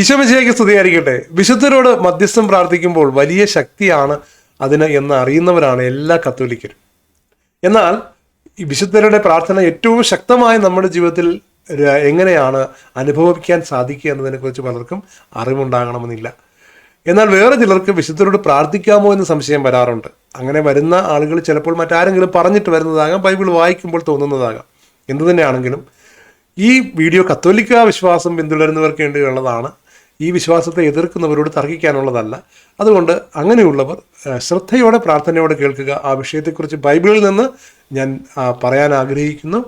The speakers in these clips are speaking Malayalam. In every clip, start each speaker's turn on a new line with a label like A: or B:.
A: ഈശോമിശിലേക്ക് സ്തുതിയായിരിക്കട്ടെ. വിശുദ്ധരോട് മധ്യസ്ഥം പ്രാർത്ഥിക്കുമ്പോൾ വലിയ ശക്തിയാണ് അതിന് എന്ന് അറിയുന്നവരാണ് എല്ലാ കത്തോലിക്കരും. എന്നാൽ ഈ വിശുദ്ധരുടെ പ്രാർത്ഥന ഏറ്റവും ശക്തമായി നമ്മുടെ ജീവിതത്തിൽ എങ്ങനെയാണ് അനുഭവിക്കാൻ സാധിക്കുക എന്നതിനെക്കുറിച്ച് പലർക്കും അറിവുണ്ടാകണമെന്നില്ല. എന്നാൽ വേറെ ചിലർക്ക് വിശുദ്ധരോട് പ്രാർത്ഥിക്കാമോ എന്ന് സംശയം വരാറുണ്ട്. അങ്ങനെ വരുന്ന ആളുകൾ ചിലപ്പോൾ മറ്റാരെങ്കിലും പറഞ്ഞിട്ട് വരുന്നതാകാം ബൈബിൾ വായിക്കുമ്പോൾ തോന്നുന്നതാകാം. എന്തു തന്നെയാണെങ്കിലും ഈ വീഡിയോ കത്തോലിക്ക വിശ്വാസം പിന്തുടരുന്നവർക്ക് വേണ്ടിയുള്ളതാണ് ഈ വിശ്വാസത്തെ എതിർക്കുന്നവരോട് തർക്കിക്കാനുള്ളതല്ല. അതുകൊണ്ട് അങ്ങനെയുള്ളവർ ശ്രദ്ധയോടെ പ്രാർത്ഥനയോടെ കേൾക്കുക. ആ വിഷയത്തെക്കുറിച്ച് ബൈബിളിൽ നിന്ന് ഞാൻ പറയാൻ ആഗ്രഹിക്കുന്നു.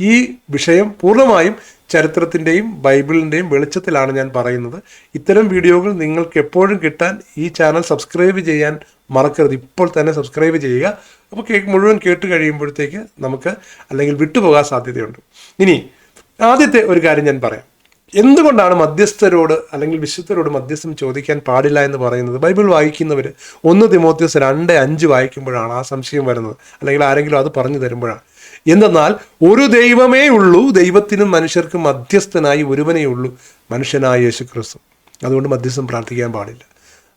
A: ഈ വിഷയം പൂർണമായും ചരിത്രത്തിന്റെയും ബൈബിളിന്റെയും വെളിച്ചത്തിലാണ് ഞാൻ പറയുന്നത്. ഇത്തരം വീഡിയോകൾ നിങ്ങൾക്ക് എപ്പോഴും കിട്ടാൻ ഈ ചാനൽ സബ്സ്ക്രൈബ് ചെയ്യാൻ മറക്കരുത്. ഇപ്പോൾ തന്നെ സബ്സ്ക്രൈബ് ചെയ്യുക. അപ്പോൾ കേക്ക് മുഴുവൻ കേട്ട് കഴിയുമ്പോഴത്തേക്ക് നമുക്ക് അല്ലെങ്കിൽ വിട്ടുപോകാൻ സാധ്യതയുണ്ട്. ഇനി ആദ്യത്തെ ഒരു കാര്യം ഞാൻ പറയാം. എന്തുകൊണ്ടാണ് മധ്യസ്ഥരോട് അല്ലെങ്കിൽ വിശുദ്ധരോട് മധ്യസ്ഥം ചോദിക്കാൻ പാടില്ല എന്ന് പറയുന്നത്? ബൈബിൾ വായിക്കുന്നവർ ഒന്ന് തിമോത്യോസ് രണ്ട് അഞ്ച് വായിക്കുമ്പോഴാണ് ആ സംശയം വരുന്നത്. അല്ലെങ്കിൽ ആരെങ്കിലും അത് പറഞ്ഞു തരുമ്പോഴാണ്. എന്തെന്നാൽ ഒരു ദൈവമേ ഉള്ളൂ ദൈവത്തിനും മനുഷ്യർക്കും മധ്യസ്ഥനായി ഒരുവനേ ഉള്ളൂ മനുഷ്യനായ യേശു ക്രിസ്തു അതുകൊണ്ട് മധ്യസ്ഥം പ്രാർത്ഥിക്കാൻ പാടില്ല.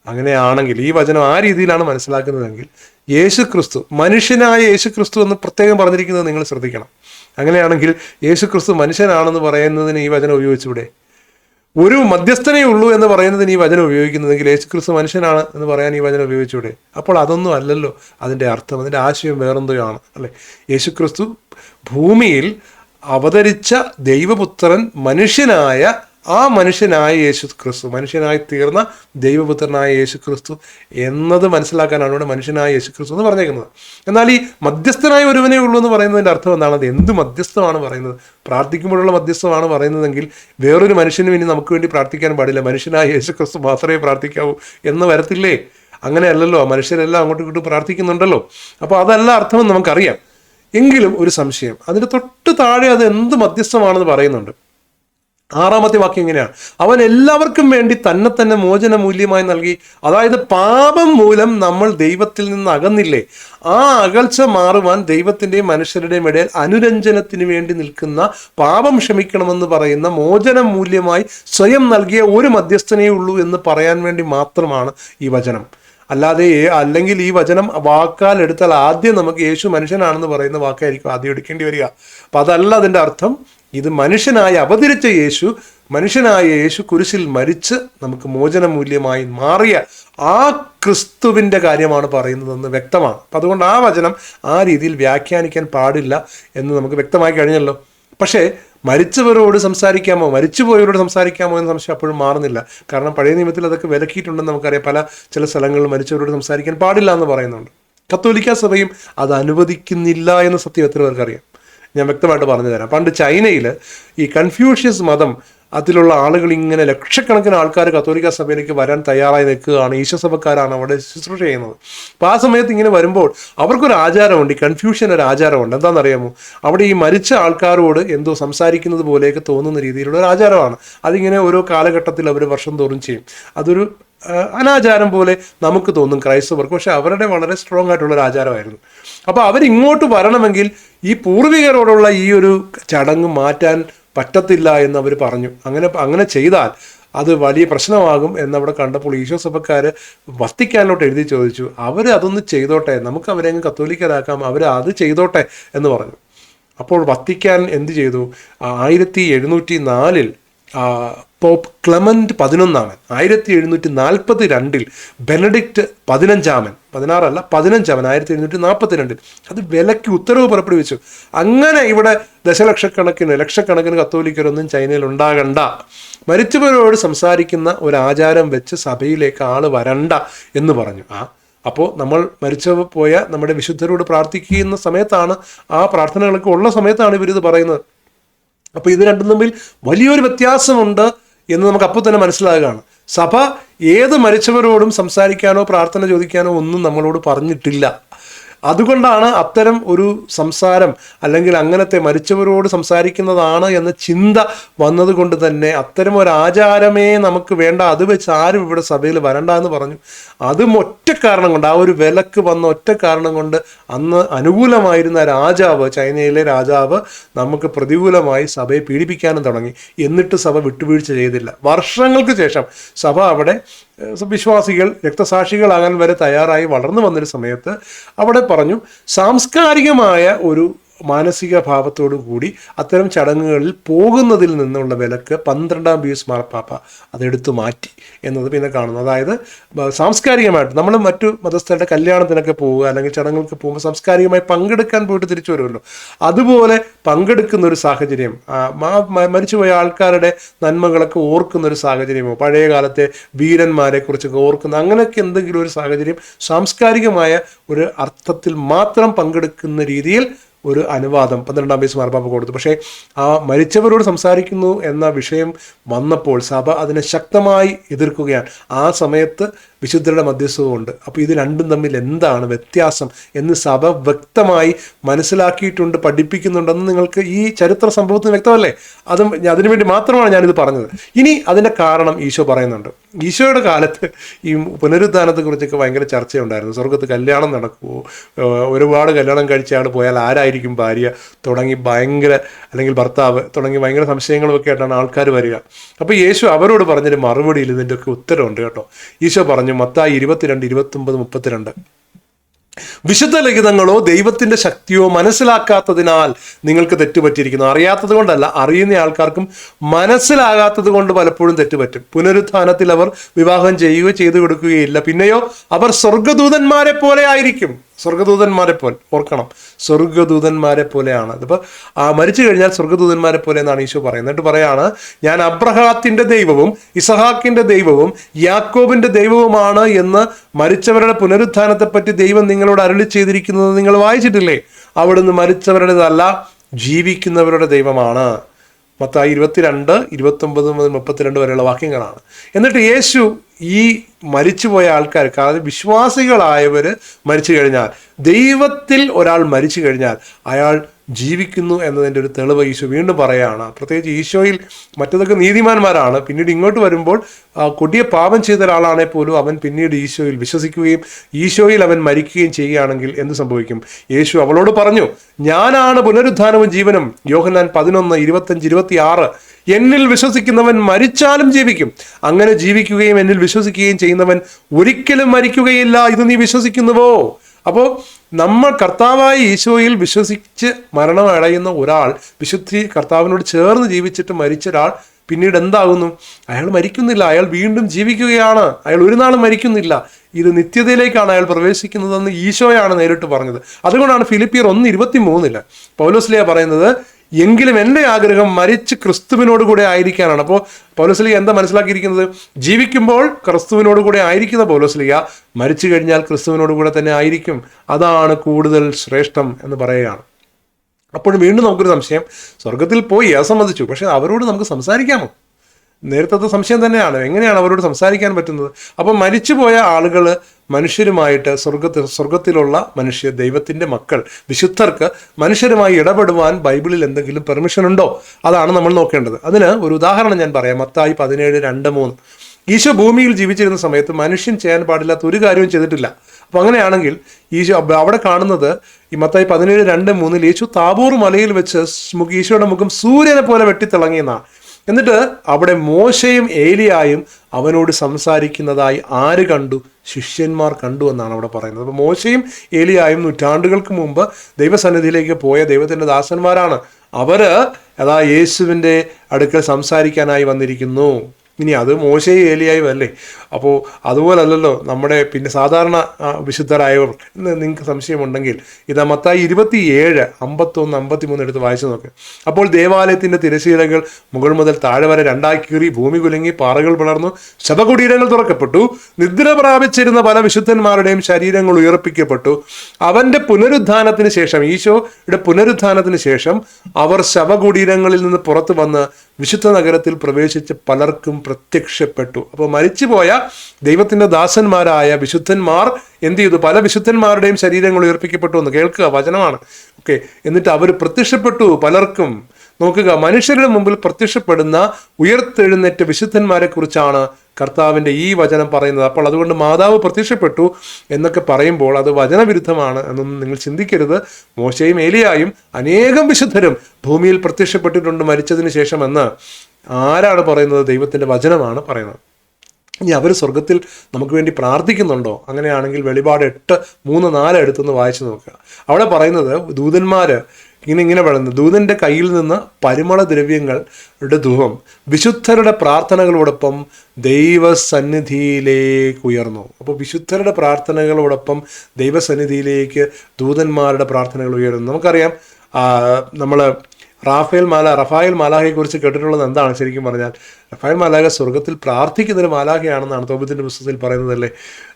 A: അങ്ങനെയാണെങ്കിൽ ഈ വചനം ആ രീതിയിലാണ് മനസ്സിലാക്കുന്നതെങ്കിൽ യേശു ക്രിസ്തു മനുഷ്യനായ യേശു ക്രിസ്തു എന്ന് പ്രത്യേകം പറഞ്ഞിരിക്കുന്നത് നിങ്ങൾ ശ്രദ്ധിക്കണം. അങ്ങനെയാണെങ്കിൽ യേശു ക്രിസ്തു മനുഷ്യനാണെന്ന് പറയുന്നതിന് ഈ വചനം ഉപയോഗിച്ചൂടെ ഒരു മധ്യസ്ഥനേ ഉള്ളൂ എന്ന് പറയുന്നതിന് ഈ വചനം ഉപയോഗിക്കുന്നതെങ്കിൽ യേശു ക്രിസ്തു മനുഷ്യനാണ് എന്ന് പറയാൻ ഈ വചനം ഉപയോഗിച്ചൂടെ അപ്പോൾ അതൊന്നും അല്ലല്ലോ. അതിന്റെ അർത്ഥം അതിന്റെ ആശയം വേറെന്തോ ആണ് അല്ലേ? യേശു ക്രിസ്തു ഭൂമിയിൽ അവതരിച്ച ദൈവപുത്രൻ മനുഷ്യനായ ആ മനുഷ്യനായ യേശു ക്രിസ്തു മനുഷ്യനായി തീർന്ന ദൈവപുത്രനായ യേശു ക്രിസ്തു എന്നത് മനസ്സിലാക്കാനാണ് ഇവിടെ മനുഷ്യനായ യേശു ക്രിസ്തു എന്ന് പറഞ്ഞേക്കുന്നത്. എന്നാൽ ഈ മധ്യസ്ഥനായ ഒരുവനേ ഉള്ളൂ എന്ന് പറയുന്നതിന്റെ അർത്ഥം എന്താണ് അത് എന്ത് മധ്യസ്ഥമാണ് പറയുന്നത്? പ്രാർത്ഥിക്കുമ്പോഴുള്ള മധ്യസ്ഥമാണ് പറയുന്നതെങ്കിൽ വേറൊരു മനുഷ്യനും ഇനി നമുക്ക് വേണ്ടി പ്രാർത്ഥിക്കാൻ പാടില്ല. മനുഷ്യനായ യേശു ക്രിസ്തു മാത്രമേ പ്രാർത്ഥിക്കാവൂ എന്ന് വരത്തില്ലേ? അങ്ങനെയല്ലല്ലോ. മനുഷ്യരെല്ലാം അങ്ങോട്ടും ഇങ്ങോട്ടും പ്രാർത്ഥിക്കുന്നുണ്ടല്ലോ. അപ്പോൾ അതല്ല അർത്ഥമെന്ന് നമുക്കറിയാം. എങ്കിലും ഒരു സംശയം. അതിന്റെ തൊട്ട് താഴെ അത് എന്ത് മധ്യസ്ഥമാണെന്ന് പറയുന്നുണ്ട്. ആറാമത്തെ വാക്യം ഇങ്ങനെയാണ്. അവൻ എല്ലാവർക്കും വേണ്ടി തന്നെ തന്നെ മോചന മൂല്യമായി നൽകി. അതായത് പാപം മൂലം നമ്മൾ ദൈവത്തിൽ നിന്ന് അകന്നില്ലേ? ആ അകൽച്ച മാറുവാൻ ദൈവത്തിന്റെയും മനുഷ്യരുടെയും ഇടയിൽ അനുരഞ്ജനത്തിന് വേണ്ടി നിൽക്കുന്ന പാപം ക്ഷമിക്കണമെന്ന് പറയുന്ന മോചന മൂല്യമായി സ്വയം നൽകിയ ഒരു മധ്യസ്ഥനേ ഉള്ളൂ എന്ന് പറയാൻ വേണ്ടി മാത്രമാണ് ഈ വചനം. അല്ലാതെ അല്ലെങ്കിൽ ഈ വചനം വാക്കാൽ എടുത്താൽ ആദ്യം നമുക്ക് യേശു മനുഷ്യനാണെന്ന് പറയുന്ന വാക്കായിരിക്കും ആദ്യം എടുക്കേണ്ടി വരിക. അപ്പം അതല്ല അതിന്റെ അർത്ഥം. ഇത് മനുഷ്യനായി അവതരിച്ച യേശു മനുഷ്യനായ യേശു കുരിശിൽ മരിച്ച് നമുക്ക് മോചന മൂല്യമായി മാറിയ ആ ക്രിസ്തുവിന്റെ കാര്യമാണ് പറയുന്നതെന്ന് വ്യക്തമാണ്. അപ്പം അതുകൊണ്ട് ആ വചനം ആ രീതിയിൽ വ്യാഖ്യാനിക്കാൻ പാടില്ല എന്ന് നമുക്ക് വ്യക്തമായി കഴിഞ്ഞല്ലോ. പക്ഷേ മരിച്ചവരോട് സംസാരിക്കാമോ? മരിച്ചുപോയവരോട് സംസാരിക്കാമോ എന്ന സംശയം അപ്പോഴും മാറുന്നില്ല. കാരണം പഴയ നിയമത്തിൽ അതൊക്കെ വിലക്കിയിട്ടുണ്ടെന്ന് നമുക്കറിയാം. പല ചില സ്ഥലങ്ങളിൽ മരിച്ചവരോട് സംസാരിക്കാൻ പാടില്ല എന്ന് പറയുന്നുണ്ട്. കത്തോലിക്ക സഭയും അത് അനുവദിക്കുന്നില്ല എന്ന സത്യം എത്ര പേർക്കറിയാം ഞാൻ വ്യക്തമായിട്ട് പറഞ്ഞു തരാം പണ്ട് ചൈനയിൽ ഈ കൺഫ്യൂഷ്യസ് മതം അതിലുള്ള ആളുകൾ ഇങ്ങനെ ലക്ഷക്കണക്കിന് ആൾക്കാർ കത്തോലിക്ക സഭയിലേക്ക് വരാൻ തയ്യാറായി നിൽക്കുകയാണ്. ഈശോസഭക്കാരാണ് അവിടെ ശുശ്രൂഷ ചെയ്യുന്നത്. അപ്പോൾ ആ സമയത്ത് ഇങ്ങനെ വരുമ്പോൾ അവർക്കൊരു ആചാരമുണ്ട് ഈ കൺഫ്യൂഷൻ ഒരു ആചാരമുണ്ട്. എന്താണെന്നറിയാമോ? അവിടെ ഈ മരിച്ച ആൾക്കാരോട് എന്തോ സംസാരിക്കുന്നത് പോലെയൊക്കെ തോന്നുന്ന രീതിയിലുള്ള ഒരു ആചാരമാണ്. അതിങ്ങനെ ഓരോ കാലഘട്ടത്തിൽ അവർ വർഷം തോറും ചെയ്യും. അതൊരു അനാചാരം പോലെ നമുക്ക് തോന്നും ക്രൈസ്തവർക്ക്. പക്ഷെ അവരുടെ വളരെ സ്ട്രോങ് ആയിട്ടുള്ള ഒരു ആചാരമായിരുന്നു. അപ്പോൾ അവരിങ്ങോട്ട് വരണമെങ്കിൽ ഈ പൂർവികരോടുള്ള ഈ ഒരു ചടങ്ങ് മാറ്റാൻ പറ്റത്തില്ല എന്ന് അവർ പറഞ്ഞു. അങ്ങനെ അങ്ങനെ ചെയ്താൽ അത് വലിയ പ്രശ്നമാകും എന്നവിടെ കണ്ടപ്പോൾ ഈശോ സഭക്കാർ വത്തിക്കാനിലോട്ട് എഴുതി ചോദിച്ചു അവർ അതൊന്ന് ചെയ്തോട്ടെ നമുക്ക് അവരെ അങ്ങ് കത്തോലിക്കരാക്കാം അവർ അത് ചെയ്തോട്ടെ എന്ന് പറഞ്ഞു. അപ്പോൾ വത്തിക്കാൻ എന്ത് ചെയ്തു? ആയിരത്തി എഴുന്നൂറ്റി നാലിൽ പോപ്പ് ക്ലമന്റ് പതിനൊന്നാമൻ. ആയിരത്തി എഴുന്നൂറ്റി നാൽപ്പത്തി രണ്ടിൽ ബെനഡിക്റ്റ് പതിനഞ്ചാമൻ. പതിനാറല്ല പതിനഞ്ചാമൻ ആയിരത്തി എഴുന്നൂറ്റി നാൽപ്പത്തി രണ്ടിൽ അത് വിലയ്ക്ക് ഉത്തരവ് പുറപ്പെടുവിച്ചു. അങ്ങനെ ഇവിടെ ദശലക്ഷക്കണക്കിന് ലക്ഷക്കണക്കിന് കത്തോലിക്കരൊന്നും ചൈനയിൽ ഉണ്ടാകണ്ട. മരിച്ചവരോട് സംസാരിക്കുന്ന ഒരു ആചാരം വെച്ച് സഭയിലേക്ക് ആൾ വരണ്ട എന്ന് പറഞ്ഞു. ആ അപ്പോൾ നമ്മൾ മരിച്ചു പോയ നമ്മുടെ വിശുദ്ധരോട് പ്രാർത്ഥിക്കുന്ന സമയത്താണ് ആ പ്രാർത്ഥനകളൊക്കെ ഉള്ള സമയത്താണ് ഇവരിത് പറയുന്നത്. അപ്പോൾ ഇത് രണ്ടും തമ്മിൽ വലിയൊരു വ്യത്യാസമുണ്ട് എന്ന് നമുക്ക് അപ്പോൾ തന്നെ മനസ്സിലാകുകയാണ് സഭ ഏത് മരിച്ചവരോടും സംസാരിക്കാനോ പ്രാർത്ഥന ചോദിക്കാനോ ഒന്നും നമ്മളോട് പറഞ്ഞിട്ടില്ല. അതുകൊണ്ടാണ് അത്തരം ഒരു സംസാരം അല്ലെങ്കിൽ അങ്ങനത്തെ മരിച്ചവരോട് സംസാരിക്കുന്നതാണ് എന്ന ചിന്ത വന്നതുകൊണ്ട് തന്നെ അത്തരം ഒരു ആചാരമേ നമുക്ക് വേണ്ട. അത് വെച്ച് ആരും ഇവിടെ സഭയിൽ വരണ്ട എന്ന് പറഞ്ഞു. അതും ഒറ്റ കാരണം കൊണ്ട് ആ ഒരു വിലക്ക് വന്ന ഒറ്റ കാരണം കൊണ്ട് അന്ന് അനുകൂലമായിരുന്ന രാജാവ് ചൈനയിലെ രാജാവ് നമുക്ക് പ്രതികൂലമായി സഭയെ പീഡിപ്പിക്കാനും തുടങ്ങി. എന്നിട്ട് സഭ വിട്ടുവീഴ്ച ചെയ്തില്ല. വർഷങ്ങൾക്ക് ശേഷം സഭ അവിടെ വിശ്വാസികൾ രക്തസാക്ഷികളാകാൻ വരെ തയ്യാറായി വളർന്നു വന്നൊരു സമയത്ത് അവിടെ പറഞ്ഞു സാംസ്കാരികമായ ഒരു മാനസിക ഭാവത്തോടു കൂടി അത്തരം ചടങ്ങുകളിൽ പോകുന്നതിൽ നിന്നുള്ള വിലക്ക് പന്ത്രണ്ടാം ബിയൂസ് മാർപ്പാപ്പ അതെടുത്തു മാറ്റി എന്നത് പിന്നെ കാണുന്നു. അതായത് സാംസ്കാരികമായിട്ട് നമ്മൾ മറ്റു മതസ്ഥരുടെ കല്യാണത്തിനൊക്കെ പോവുക അല്ലെങ്കിൽ ചടങ്ങുകൾക്ക് പോകുമ്പോൾ സാംസ്കാരികമായി പങ്കെടുക്കാൻ പോയിട്ട് തിരിച്ചു വരുമല്ലോ. അതുപോലെ പങ്കെടുക്കുന്ന ഒരു സാഹചര്യം മരിച്ചുപോയ ആൾക്കാരുടെ നന്മകളൊക്കെ ഓർക്കുന്ന ഒരു സാഹചര്യമോ പഴയ കാലത്തെ വീരന്മാരെ കുറിച്ചൊക്കെ ഓർക്കുന്ന അങ്ങനെയൊക്കെ എന്തെങ്കിലും ഒരു സാഹചര്യം സാംസ്കാരികമായ ഒരു അർത്ഥത്തിൽ മാത്രം പങ്കെടുക്കുന്ന രീതിയിൽ ഒരു അനുവാദം പന്ത്രണ്ടാം വയസ്സ് മാർപ്പാപ്പ കൊടുത്തു. പക്ഷേ ആ മരിച്ചവരോട് സംസാരിക്കുന്നു എന്ന വിഷയം വന്നപ്പോൾ സഭ അതിനെ ശക്തമായി എതിർക്കുകയാണ്. ആ സമയത്ത് വിശുദ്ധരുടെ മധ്യസ്ഥവുമുണ്ട് അപ്പോൾ ഇത് രണ്ടും തമ്മിൽ എന്താണ് വ്യത്യാസം എന്ന് സഭ വ്യക്തമായി മനസ്സിലാക്കിയിട്ടുണ്ട് പഠിപ്പിക്കുന്നുണ്ടെന്ന് നിങ്ങൾക്ക് ഈ ചരിത്ര സംഭവത്തിന് വ്യക്തമല്ലേ? അതും അതിനുവേണ്ടി മാത്രമാണ് ഞാനിത് പറഞ്ഞത്. ഇനി അതിന്റെ കാരണം ഈശോ പറയുന്നുണ്ട്. ഈശോയുടെ കാലത്ത് ഈ പുനരുദ്ധാനത്തെക്കുറിച്ചൊക്കെ ഭയങ്കര ചർച്ചയുണ്ടായിരുന്നു. സ്വർഗത്ത് കല്യാണം നടക്കുമോ ഒരുപാട് കല്യാണം കഴിച്ചയാൾ പോയാൽ ആരായിരിക്കും ഭാര്യ? തുടങ്ങി ഭയങ്കര അല്ലെങ്കിൽ ഭർത്താവ് തുടങ്ങി ഭയങ്കര സംശയങ്ങളുമൊക്കെ ആയിട്ടാണ് ആൾക്കാർ വരിക. അപ്പോൾ യേശു അവരോട് പറഞ്ഞൊരു മറുപടിയിൽ ഇതിന്റെയൊക്കെ ഉത്തരമുണ്ട് കേട്ടോ. ഈശോ പറഞ്ഞു മത്തായി ഇരുപത്തിരണ്ട് ഇരുപത്തൊമ്പത് മുപ്പത്തിരണ്ട്. വിശുദ്ധ ലിഖിതങ്ങളോ ദൈവത്തിന്റെ ശക്തിയോ മനസ്സിലാക്കാത്തതിനാൽ നിങ്ങൾക്ക് തെറ്റുപറ്റിയിരിക്കുന്നു. അറിയാത്തത് കൊണ്ടല്ല അറിയുന്ന ആൾക്കാർക്കും മനസ്സിലാകാത്തത് കൊണ്ട് പലപ്പോഴും തെറ്റുപറ്റും. പുനരുത്ഥാനത്തിൽ അവർ വിവാഹം ചെയ്യുകയോ ചെയ്തു കൊടുക്കുകയില്ല. പിന്നെയോ അവർ സ്വർഗദൂതന്മാരെ പോലെ ആയിരിക്കും. സ്വർഗദൂതന്മാരെ പോലെ ഓർക്കണം സ്വർഗദൂതന്മാരെ പോലെയാണ് അതിപ്പോൾ ആ മരിച്ചു കഴിഞ്ഞാൽ സ്വർഗദൂതന്മാരെ പോലെ എന്നാണ് ഈശോ പറയുന്നത്. എന്നിട്ട് പറയാണ് ഞാൻ അബ്രഹാത്തിന്റെ ദൈവവും ഇസഹാക്കിന്റെ ദൈവവും യാക്കോബിന്റെ ദൈവവുമാണ് എന്ന് മരിച്ചവരുടെ പുനരുത്ഥാനത്തെ പറ്റി ദൈവം നിങ്ങളോട് അരുളി ചെയ്തിരിക്കുന്നത് നിങ്ങൾ വായിച്ചിട്ടില്ലേ? അവിടുന്ന് മരിച്ചവരുടേതല്ല ജീവിക്കുന്നവരുടെ ദൈവമാണ്. മത്തായി ഇരുപത്തിരണ്ട് ഇരുപത്തൊമ്പത് മുതൽ മുപ്പത്തിരണ്ട് വരെയുള്ള വാക്യങ്ങളാണ്. എന്നിട്ട് യേശു ഈ മരിച്ചുപോയ ആൾക്കാർക്ക് അതായത് വിശ്വാസികളായവർ മരിച്ചു കഴിഞ്ഞാൽ ദൈവത്തിൽ ഒരാൾ മരിച്ചു കഴിഞ്ഞാൽ അയാൾ ജീവിക്കുന്നു എന്നതിന്റെ ഒരു തെളിവ് ഈശോ വീണ്ടും പറയുകയാണ് പ്രത്യേകിച്ച് ഈശോയിൽ മറ്റതൊക്കെ നീതിമാന്മാരാണ്. പിന്നീട് ഇങ്ങോട്ട് വരുമ്പോൾ കൊടിയ പാപം ചെയ്ത ഒരാളാണെ പോലും അവൻ പിന്നീട് ഈശോയിൽ വിശ്വസിക്കുകയും ഈശോയിൽ അവൻ മരിക്കുകയും ചെയ്യുകയാണെങ്കിൽ എന്ത് സംഭവിക്കും? യേശു അവളോട് പറഞ്ഞു ഞാനാണ് പുനരുദ്ധാനവും ജീവനും. യോഹന്നാൻ പതിനൊന്ന് ഇരുപത്തഞ്ച് ഇരുപത്തി ആറ് എന്നിൽ വിശ്വസിക്കുന്നവൻ മരിച്ചാലും ജീവിക്കും. അങ്ങനെ ജീവിക്കുകയും എന്നിൽ വിശ്വസിക്കുകയും ചെയ്യുന്നവൻ ഒരിക്കലും മരിക്കുകയില്ല. ഇത് നീ വിശ്വസിക്കുന്നുവോ? അപ്പോൾ നമ്മൾ കർത്താവായ ഈശോയിൽ വിശ്വസിച്ച് മരണം അടയുന്ന ഒരാൾ വിശുദ്ധി കർത്താവിനോട് ചേർന്ന് ജീവിച്ചിട്ട് മരിച്ച ഒരാൾ പിന്നീട് എന്താകുന്നു? അയാൾ മരിക്കുന്നില്ല. അയാൾ വീണ്ടും ജീവിക്കുകയാണ്. അയാൾ ഒരു നാളും മരിക്കുന്നില്ല. ഇത് നിത്യതയിലേക്കാണ് അയാൾ പ്രവേശിക്കുന്നതെന്ന് ഈശോയാണ് നേരിട്ട് പറഞ്ഞത്. അതുകൊണ്ടാണ് ഫിലിപ്പിയർ ഒന്ന് ഇരുപത്തി മൂന്നിൽ പൗലോസ്ലിയ പറയുന്നത് എങ്കിലും എന്റെ ആഗ്രഹം മരിച്ച് ക്രിസ്തുവിനോട് കൂടെ ആയിരിക്കാനാണ്. അപ്പോൾ പൗലോസ്ലിയ എന്താ മനസ്സിലാക്കിയിരിക്കുന്നത്? ജീവിക്കുമ്പോൾ ക്രിസ്തുവിനോട് കൂടെ ആയിരിക്കുന്ന പൗലോസ്ലിയ മരിച്ചു കഴിഞ്ഞാൽ ക്രിസ്തുവിനോട് കൂടെ തന്നെ ആയിരിക്കും. അതാണ് കൂടുതൽ ശ്രേഷ്ഠം എന്ന് പറയുകയാണ്. അപ്പോൾ വീണ്ടും നമുക്കൊരു സംശയം. സ്വർഗത്തിൽ പോയി അസംബന്ധിച്ചു പക്ഷെ അവരോട് നമുക്ക് സംസാരിക്കാമോ? നേരത്തെ സംശയം തന്നെയാണ്. എങ്ങനെയാണ് അവരോട് സംസാരിക്കാൻ പറ്റുന്നത്? അപ്പം മരിച്ചുപോയ ആളുകൾ മനുഷ്യരുമായിട്ട് സ്വർഗത്തിൽ സ്വർഗത്തിലുള്ള മനുഷ്യ ദൈവത്തിന്റെ മക്കൾ വിശുദ്ധർക്ക് മനുഷ്യരുമായി ഇടപെടുവാൻ ബൈബിളിൽ എന്തെങ്കിലും പെർമിഷൻ ഉണ്ടോ? അതാണ് നമ്മൾ നോക്കേണ്ടത്. അതിന് ഒരു ഉദാഹരണം ഞാൻ പറയാം. മത്തായി പതിനേഴ് രണ്ട് മൂന്ന്. ഈശോ ഭൂമിയിൽ ജീവിച്ചിരുന്ന സമയത്ത് മനുഷ്യൻ ചെയ്യാൻ പാടില്ലാത്ത ഒരു കാര്യവും ചെയ്തിട്ടില്ല. അപ്പൊ അങ്ങനെയാണെങ്കിൽ ഈശോ അവിടെ കാണുന്നത് ഈ മത്തായി പതിനേഴ് രണ്ട് മൂന്നിൽ യേശു താബൂർ മലയിൽ വെച്ച് ഈശോയുടെ മുഖം സൂര്യനെ പോലെ വെട്ടിത്തിളങ്ങിയെന്നാണ്. എന്നിട്ട് അവിടെ മോശയും ഏലിയായും അവനോട് സംസാരിക്കുന്നതായി ആര് കണ്ടു? ശിഷ്യന്മാർ കണ്ടു എന്നാണ് അവിടെ പറയുന്നത്. അപ്പോൾ മോശയും ഏലിയായും നൂറ്റാണ്ടുകൾക്ക് മുമ്പ് ദൈവസന്നിധിയിലേക്ക് പോയ ദൈവത്തിന്റെ ദാസന്മാരാണ്. അവർ അതാ യേശുവിന്റെ അടുക്കൽ സംസാരിക്കാനായി വന്നിരിക്കുന്നു. ഇനി അത് മോശയും ഏലിയായും അല്ലേ അപ്പോൾ അതുപോലല്ലല്ലോ നമ്മുടെ പിന്നെ സാധാരണ വിശുദ്ധരായവർ എന്ന് നിങ്ങൾക്ക് സംശയമുണ്ടെങ്കിൽ ഇതാ മത്തായി ഇരുപത്തി ഏഴ് അമ്പത്തൊന്ന് അമ്പത്തി മൂന്ന് എടുത്ത് വായിച്ചു നോക്ക്. അപ്പോൾ ദേവാലയത്തിന്റെ തിരശീലകൾ മുകൾ മുതൽ താഴെ വരെ രണ്ടായി കീറി ഭൂമി കുലുങ്ങി പാറകൾ പിളർന്നു ശവകുടീരങ്ങൾ തുറക്കപ്പെട്ടു നിദ്ര പ്രാപിച്ചിരുന്ന പല വിശുദ്ധന്മാരുടെയും ശരീരങ്ങൾ ഉയർപ്പിക്കപ്പെട്ടു. അവന്റെ പുനരുദ്ധാനത്തിന് ശേഷം ഈശോയുടെ പുനരുദ്ധാനത്തിന് ശേഷം അവർ ശവകുടീരങ്ങളിൽ നിന്ന് പുറത്തു വന്ന് വിശുദ്ധ നഗരത്തിൽ പ്രവേശിച്ച് പലർക്കും പ്രത്യക്ഷപ്പെട്ടു. അപ്പോൾ മരിച്ചുപോയ ദൈവത്തിന്റെ ദാസന്മാരായ വിശുദ്ധന്മാർ എന്ത് ചെയ്തു? പല വിശുദ്ധന്മാരുടെയും ശരീരങ്ങൾ ഉയർപ്പിക്കപ്പെട്ടു എന്ന് കേൾക്കുക വചനമാണ്. ഓക്കെ. എന്നിട്ട് അവർ പ്രത്യക്ഷപ്പെട്ടു പലർക്കും. നോക്കുക മനുഷ്യരുടെ മുമ്പിൽ പ്രത്യക്ഷപ്പെടുന്ന ഉയർത്തെഴുന്നേറ്റ വിശുദ്ധന്മാരെ കുറിച്ചാണ് കർത്താവിന്റെ ഈ വചനം പറയുന്നത്. അപ്പോൾ അതുകൊണ്ട് മാതാവ് പ്രത്യക്ഷപ്പെട്ടു എന്നൊക്കെ പറയുമ്പോൾ അത് വചനവിരുദ്ധമാണ് എന്നൊന്നും നിങ്ങൾ ചിന്തിക്കരുത്. മോശയും ഏലിയായും അനേകം വിശുദ്ധരും ഭൂമിയിൽ പ്രത്യക്ഷപ്പെട്ടിട്ടുണ്ട് മരിച്ചതിന് ശേഷമെന്ന്. ആരാണ് പറയുന്നത്? ദൈവത്തിന്റെ വചനമാണ് പറയുന്നത്. ഇനി അവർ സ്വർഗത്തിൽ നമുക്ക് വേണ്ടി പ്രാർത്ഥിക്കുന്നുണ്ടോ? അങ്ങനെയാണെങ്കിൽ വെളിപാട് എട്ട് മൂന്ന് നാല് എടുത്തൊന്ന് വായിച്ചു നോക്കുക. അവിടെ പറയുന്നത് ദൂതന്മാർ ഇങ്ങനെ ഇങ്ങനെ പറയുന്നത് ദൂതന്റെ കയ്യിൽ നിന്ന് പരിമള ദ്രവ്യങ്ങളുടെ ധൂപം വിശുദ്ധരുടെ പ്രാർത്ഥനകളോടൊപ്പം ദൈവസന്നിധിയിലേക്ക് ഉയർന്നു. അപ്പോൾ വിശുദ്ധരുടെ പ്രാർത്ഥനകളോടൊപ്പം ദൈവസന്നിധിയിലേക്ക് ദൂതന്മാരുടെ പ്രാർത്ഥനകൾ ഉയരുന്നു. നമുക്കറിയാം നമ്മൾ റാഫേൽ മാല റഫായൽ മാലാഹയെ കുറിച്ച് കേട്ടിട്ടുള്ളത് എന്താണ് ശരിക്കും പറഞ്ഞാൽ? റഫായൽ മാലാഹ സ്വർഗത്തിൽ പ്രാർത്ഥിക്കുന്ന ഒരു മാലാഹയാണെന്നാണ് തോപത്തിന്റെ പുസ്തകത്തിൽ പറയുന്നതല്ലേ?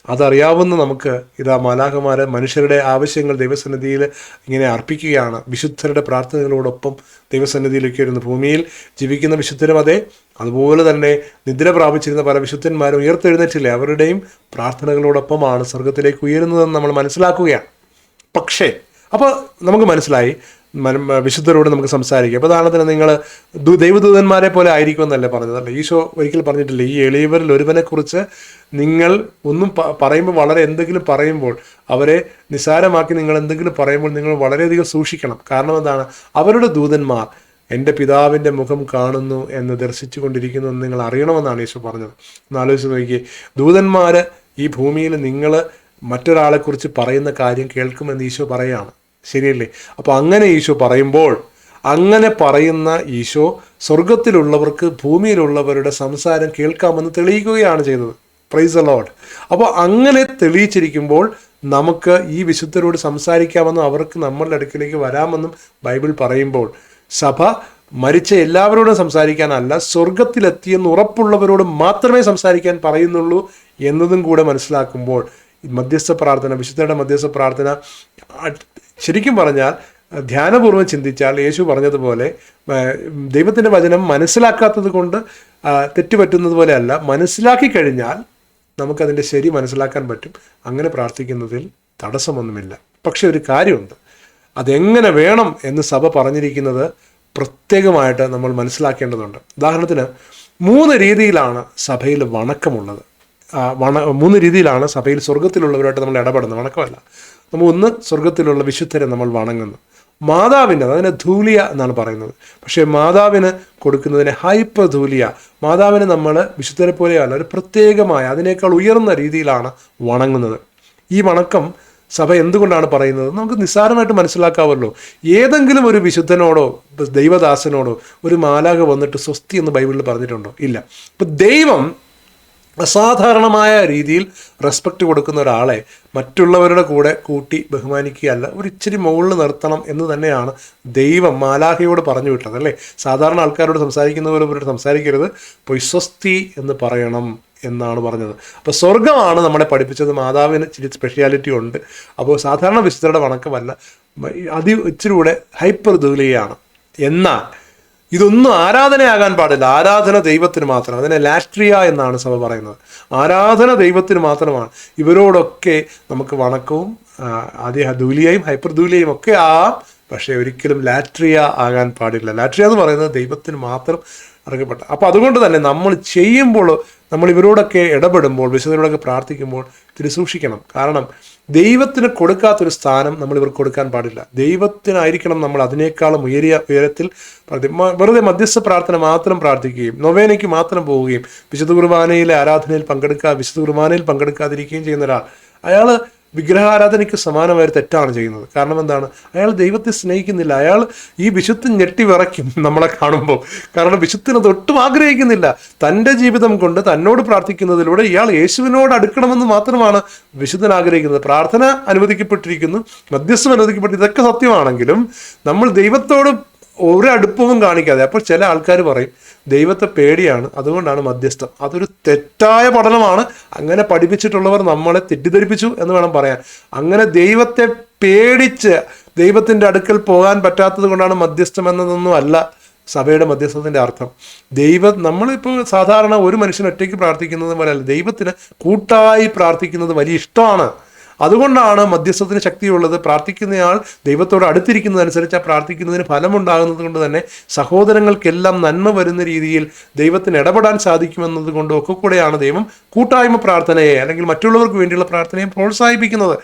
A: അതറിയാവുന്ന നമുക്ക് ഇതാ മാലാഹമാരെ മനുഷ്യരുടെ ആവശ്യങ്ങൾ ദൈവസന്നിധിയിൽ ഇങ്ങനെ അർപ്പിക്കുകയാണ്. വിശുദ്ധരുടെ പ്രാർത്ഥനകളോടൊപ്പം ദൈവസന്നിധിയിലേക്ക് വരുന്ന ഭൂമിയിൽ ജീവിക്കുന്ന വിശുദ്ധരും അതെ. അതുപോലെ തന്നെ നിദ്ര പ്രാപിച്ചിരുന്ന പല വിശുദ്ധന്മാരും ഉയർത്തെഴുന്നേറ്റില്ലേ? അവരുടെയും പ്രാർത്ഥനകളോടൊപ്പമാണ് സ്വർഗത്തിലേക്ക് ഉയരുന്നതെന്ന് നമ്മൾ മനസ്സിലാക്കുകയാണ്. പക്ഷേ അപ്പോൾ നമുക്ക് മനസ്സിലായി മനം വിശുദ്ധരോട് നമുക്ക് സംസാരിക്കാം. അപ്പോൾ ഉദാഹരണത്തിന് നിങ്ങൾ ദൈവദൂതന്മാരെ പോലെ ആയിരിക്കുമെന്നല്ലേ പറഞ്ഞതല്ലേ ഈശോ ഒരിക്കൽ പറഞ്ഞിട്ടില്ല ഈ എളിയവരിൽ ഒരുവനെക്കുറിച്ച് നിങ്ങൾ ഒന്നും പറയുമ്പോൾ വളരെ എന്തെങ്കിലും പറയുമ്പോൾ അവരെ നിസാരമാക്കി നിങ്ങൾ എന്തെങ്കിലും പറയുമ്പോൾ നിങ്ങൾ വളരെയധികം സൂക്ഷിക്കണം. കാരണം എന്താണ്? അവരുടെ ദൂതന്മാർ എന്റെ പിതാവിന്റെ മുഖം കാണുന്നു എന്ന് ദർശിച്ചു കൊണ്ടിരിക്കുന്നു എന്ന് നിങ്ങൾ അറിയണമെന്നാണ് ഈശോ പറഞ്ഞത്. ഒന്ന് ആലോചിച്ച് നോക്കിയേ. ദൂതന്മാർ ഈ ഭൂമിയിൽ നിങ്ങൾ മറ്റൊരാളെക്കുറിച്ച് പറയുന്ന കാര്യം കേൾക്കുമെന്ന് ഈശോ പറയുകയാണ് ശരിയല്ലേ? അപ്പോൾ അങ്ങനെ ഈശോ പറയുമ്പോൾ അങ്ങനെ പറയുന്ന ഈശോ സ്വർഗത്തിലുള്ളവർക്ക് ഭൂമിയിലുള്ളവരുടെ സംസാരം കേൾക്കാമെന്ന് തെളിയിക്കുകയാണ് ചെയ്തത്. പ്രൈസ് അലോഡ് അപ്പോൾ അങ്ങനെ തെളിയിച്ചിരിക്കുമ്പോൾ നമുക്ക് ഈ വിശുദ്ധരോട് സംസാരിക്കാമെന്നും അവർക്ക് നമ്മളുടെ അടുക്കിലേക്ക് വരാമെന്നും ബൈബിൾ പറയുമ്പോൾ സഭ മരിച്ച എല്ലാവരോടും സംസാരിക്കാനല്ല സ്വർഗത്തിലെത്തിയെന്ന് ഉറപ്പുള്ളവരോട് മാത്രമേ സംസാരിക്കാൻ പറയുന്നുള്ളൂ എന്നതും കൂടെ മനസ്സിലാക്കുമ്പോൾ മധ്യസ്ഥ പ്രാർത്ഥന വിശുദ്ധരുടെ മധ്യസ്ഥ പ്രാർത്ഥന ശരിക്കും പറഞ്ഞാൽ ധ്യാനപൂർവം ചിന്തിച്ചാൽ യേശു പറഞ്ഞതുപോലെ ദൈവത്തിന്റെ വചനം മനസ്സിലാക്കാത്തത് കൊണ്ട് തെറ്റുപറ്റുന്നത് പോലെയല്ല മനസ്സിലാക്കി കഴിഞ്ഞാൽ നമുക്കതിന്റെ ശരി മനസ്സിലാക്കാൻ പറ്റും. അങ്ങനെ പ്രാർത്ഥിക്കുന്നതിൽ തടസ്സമൊന്നുമില്ല. പക്ഷെ ഒരു കാര്യമുണ്ട്. അതെങ്ങനെ വേണം എന്ന് സഭ പറഞ്ഞിരിക്കുന്നത് പ്രത്യേകമായിട്ട് നമ്മൾ മനസ്സിലാക്കേണ്ടതുണ്ട്. ഉദാഹരണത്തിന് മൂന്ന് രീതിയിലാണ് സഭയിൽ വണക്കമുള്ളത്. വണ മൂന്ന് രീതിയിലാണ് സഭയിൽ സ്വർഗത്തിലുള്ളവരായിട്ട് നമ്മൾ ഇടപെടുന്നത്. വണക്കമല്ല. നമ്മൾ ഒന്ന് സ്വർഗത്തിലുള്ള വിശുദ്ധരെ നമ്മൾ വണങ്ങുന്നു. മാതാവിന്റെ അതിനെ ധൂലിയ എന്നാണ് പറയുന്നത്. പക്ഷേ മാതാവിന് കൊടുക്കുന്നതിനെ ഹൈപ്പർ ധൂലിയ മാതാവിന് നമ്മൾ വിശുദ്ധരെ പോലെയല്ല ഒരു പ്രത്യേകമായ അതിനേക്കാൾ ഉയർന്ന രീതിയിലാണ് വണങ്ങുന്നത്. ഈ വണക്കം സഭ എന്തുകൊണ്ടാണ് പറയുന്നത്? നമുക്ക് നിസ്സാരമായിട്ട് മനസ്സിലാക്കാവല്ലോ. ഏതെങ്കിലും ഒരു വിശുദ്ധനോടോ ദൈവദാസനോടോ ഒരു മാലാക വന്നിട്ട് സ്വസ്തി എന്ന് ബൈബിളിൽ പറഞ്ഞിട്ടുണ്ടോ? ഇല്ല. ഇപ്പം ദൈവം അസാധാരണമായ രീതിയിൽ റെസ്പെക്റ്റ് കൊടുക്കുന്ന ഒരാളെ മറ്റുള്ളവരുടെ കൂടെ കൂട്ടി ബഹുമാനിക്കുകയല്ല ഒരു ഇച്ചിരി മുകളിൽ നിർത്തണം എന്ന് തന്നെയാണ് ദൈവം മാലാഹയോട് പറഞ്ഞു വിട്ടത് അല്ലേ? സാധാരണ ആൾക്കാരോട് സംസാരിക്കുന്ന പോലെ ഇവരോട് സംസാരിക്കരുത്. പൊയ്സ്വസ്തി എന്ന് പറയണം എന്നാണ് പറഞ്ഞത്. അപ്പോൾ സ്വർഗമാണ് നമ്മളെ പഠിപ്പിച്ചത്. മാതാവിന് ഇച്ചിരി സ്പെഷ്യാലിറ്റി ഉണ്ട്. അപ്പോൾ സാധാരണ വിശുദ്ധരുടെ വണക്കമല്ല അതി ഇച്ചിരി കൂടെ ഹൈപ്പർ ദുലിയാണ് എന്നാൽ ഇതൊന്നും ആരാധനയാകാൻ പാടില്ല. ആരാധന ദൈവത്തിന് മാത്രം. അതിനെ ലാട്രിയ എന്നാണ് സഭ പറയുന്നത്. ആരാധന ദൈവത്തിന് മാത്രമാണ്. ഇവരോടൊക്കെ നമുക്ക് വണക്കവും ആദ്യ ദൂലിയയും ഹൈപ്പർ ദൂലിയയും ഒക്കെ ആ പക്ഷേ ഒരിക്കലും ലാട്രിയ ആകാൻ പാടില്ല. ലാട്രിയ എന്ന് പറയുന്നത് ദൈവത്തിന് മാത്രം ഇറക്കപ്പെട്ട അപ്പോൾ അതുകൊണ്ട് തന്നെ നമ്മൾ ചെയ്യുമ്പോൾ നമ്മൾ ഇവരോടൊക്കെ ഇടപെടുമ്പോൾ വിശുദ്ധരോടൊക്കെ പ്രാർത്ഥിക്കുമ്പോൾ ഇത്തിരി സൂക്ഷിക്കണം. കാരണം ദൈവത്തിന് കൊടുക്കാത്തൊരു സ്ഥാനം നമ്മൾ ഇവർക്ക് കൊടുക്കാൻ പാടില്ല. ദൈവത്തിനായിരിക്കണം നമ്മൾ അതിനേക്കാളും ഉയരിയ ഉയരത്തിൽ വെറുതെ മധ്യസ്ഥ പ്രാർത്ഥന മാത്രം പ്രാർത്ഥിക്കുകയും നൊവേനയ്ക്ക് മാത്രം പോവുകയും വിശുദ്ധ കുർബാനയിലെ ആരാധനയിൽ പങ്കെടുക്കുക വിശുദ്ധ കുർബാനയിൽ പങ്കെടുക്കാതിരിക്കുകയും ചെയ്യുന്ന ഒരാൾ അയാൾ വിഗ്രഹാരാധനയ്ക്ക് സമാനമായ തെറ്റാണ് ചെയ്യുന്നത്. കാരണം എന്താണ്? അയാൾ ദൈവത്തെ സ്നേഹിക്കുന്നില്ല. അയാൾ ഈ വിശുദ്ധ ഞെട്ടി വിറയ്ക്കും നമ്മളെ കാണുമ്പോൾ. കാരണം വിശുദ്ധനെ ഒട്ടും ആഗ്രഹിക്കുന്നില്ല. തന്റെ ജീവിതം കൊണ്ട് തന്നോട് പ്രാർത്ഥിക്കുന്നതിലൂടെ ഇയാൾ യേശുവിനോട് അടുക്കണമെന്ന് മാത്രമാണ് വിശുദ്ധൻ ആഗ്രഹിക്കുന്നത്. പ്രാർത്ഥന അനുവദിക്കപ്പെട്ടിരിക്കുന്നു മധ്യസ്ഥം അനുവദിക്കപ്പെട്ടു ഇതൊക്കെ സത്യമാണെങ്കിലും നമ്മൾ ദൈവത്തോട് ഒരു അടുപ്പവും കാണിക്കാതെ. അപ്പോൾ ചില ആൾക്കാർ പറയും ദൈവത്തെ പേടിയാണ് അതുകൊണ്ടാണ് മധ്യസ്ഥം. അതൊരു തെറ്റായ പഠനമാണ്. അങ്ങനെ പഠിപ്പിച്ചിട്ടുള്ളവർ നമ്മളെ തെറ്റിദ്ധരിപ്പിച്ചു എന്ന് വേണം പറയാൻ. അങ്ങനെ ദൈവത്തെ പേടിച്ച് ദൈവത്തിന്റെ അടുക്കൽ പോകാൻ പറ്റാത്തത് കൊണ്ടാണ് മധ്യസ്ഥം എന്നതൊന്നും അല്ല സഭയുടെ മധ്യസ്ഥത്തിന്റെ അർത്ഥം. ദൈവം നമ്മളിപ്പോൾ സാധാരണ ഒരു മനുഷ്യൻ ഒറ്റയ്ക്ക് പ്രാർത്ഥിക്കുന്നത് പോലെയല്ല. ദൈവത്തിന് കൂട്ടായി പ്രാർത്ഥിക്കുന്നത് വലിയ ഇഷ്ടമാണ്. അതുകൊണ്ടാണ് മധ്യസ്ഥത്തിന് ശക്തിയുള്ളത്. പ്രാർത്ഥിക്കുന്നയാൾ ദൈവത്തോട് അടുത്തിരിക്കുന്നതനുസരിച്ച് ആ പ്രാർത്ഥിക്കുന്നതിന് ഫലമുണ്ടാകുന്നത് കൊണ്ട് തന്നെ സഹോദരങ്ങൾക്കെല്ലാം നന്മ വരുന്ന രീതിയിൽ ദൈവത്തിന് ഇടപെടാൻ സാധിക്കുമെന്നത് കൊണ്ടും ഒക്കെ കൂടെയാണ് ദൈവം കൂട്ടായ്മ പ്രാർത്ഥനയെ അല്ലെങ്കിൽ മറ്റുള്ളവർക്ക് വേണ്ടിയുള്ള പ്രാർത്ഥനയെ പ്രോത്സാഹിപ്പിക്കുന്നത്.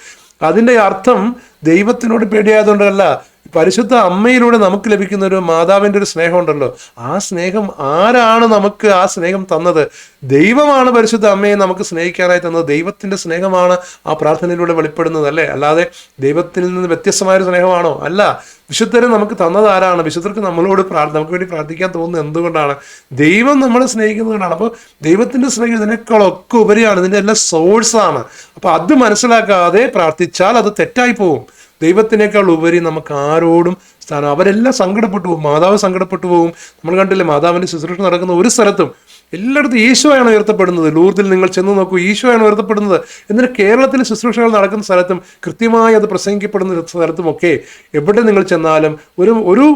A: അതിന്റെ അർത്ഥം ദൈവത്തിനോട് പേടിയായതുകൊണ്ടല്ല. പരിശുദ്ധ അമ്മയിലൂടെ നമുക്ക് ലഭിക്കുന്ന ഒരു മാതാവിന്റെ ഒരു സ്നേഹമുണ്ടല്ലോ. ആ സ്നേഹം ആരാണ് നമുക്ക് ആ സ്നേഹം തന്നത്? ദൈവമാണ് പരിശുദ്ധ അമ്മയെ നമുക്ക് സ്നേഹിക്കാനായി തന്നത്. ദൈവത്തിന്റെ സ്നേഹമാണ് ആ പ്രാർത്ഥനയിലൂടെ വെളിപ്പെടുന്നത് അല്ലേ? അല്ലാതെ ദൈവത്തിൽ നിന്ന് വ്യത്യസ്തമായ ഒരു സ്നേഹമാണോ? അല്ല. വിശുദ്ധരെ നമുക്ക് തന്നത് ആരാണ്? വിശുദ്ധർക്ക് നമ്മളോട് പ്രാർത്ഥന നമുക്ക് വേണ്ടി പ്രാർത്ഥിക്കാൻ തോന്നുന്നത് എന്തുകൊണ്ടാണ്? ദൈവം നമ്മളെ സ്നേഹിക്കുന്നതുകൊണ്ടാണ് അപ്പോൾ ദൈവത്തിന്റെ സ്നേഹം ഇതിനേക്കാളൊക്കെ ഉപരിയാണ്. ഇതിന്റെ എല്ലാ സോഴ്സാണ് അപ്പോൾ അത് മനസ്സിലാക്കാതെ പ്രാർത്ഥിച്ചാൽ അത് തെറ്റായി പോകും ദൈവത്തിനേക്കാൾ ഉപരി നമുക്ക് ആരോടും സ്ഥാനം അവരെല്ലാം സങ്കടപ്പെട്ടു പോകും. മാതാവ് സങ്കടപ്പെട്ടു പോകും. നമ്മൾ കണ്ടില്ലേ മാതാവിന്റെ ശുശ്രൂഷ നടക്കുന്ന ഒരു സ്ഥലത്തും എല്ലായിടത്തും ഈശോയാണ് ഉയർത്തപ്പെടുന്നത്. ലൂർദിൽ നിങ്ങൾ ചെന്ന് നോക്കൂ ഈശോയാണ് ഉയർത്തപ്പെടുന്നത്. എന്നിട്ട് കേരളത്തിലെ ശുശ്രൂഷകൾ നടക്കുന്ന സ്ഥലത്തും കൃത്യമായി അത് പ്രസംഗിക്കപ്പെടുന്ന സ്ഥലത്തുമൊക്കെ എവിടെ നിങ്ങൾ ചെന്നാലും ഒരു ഒരു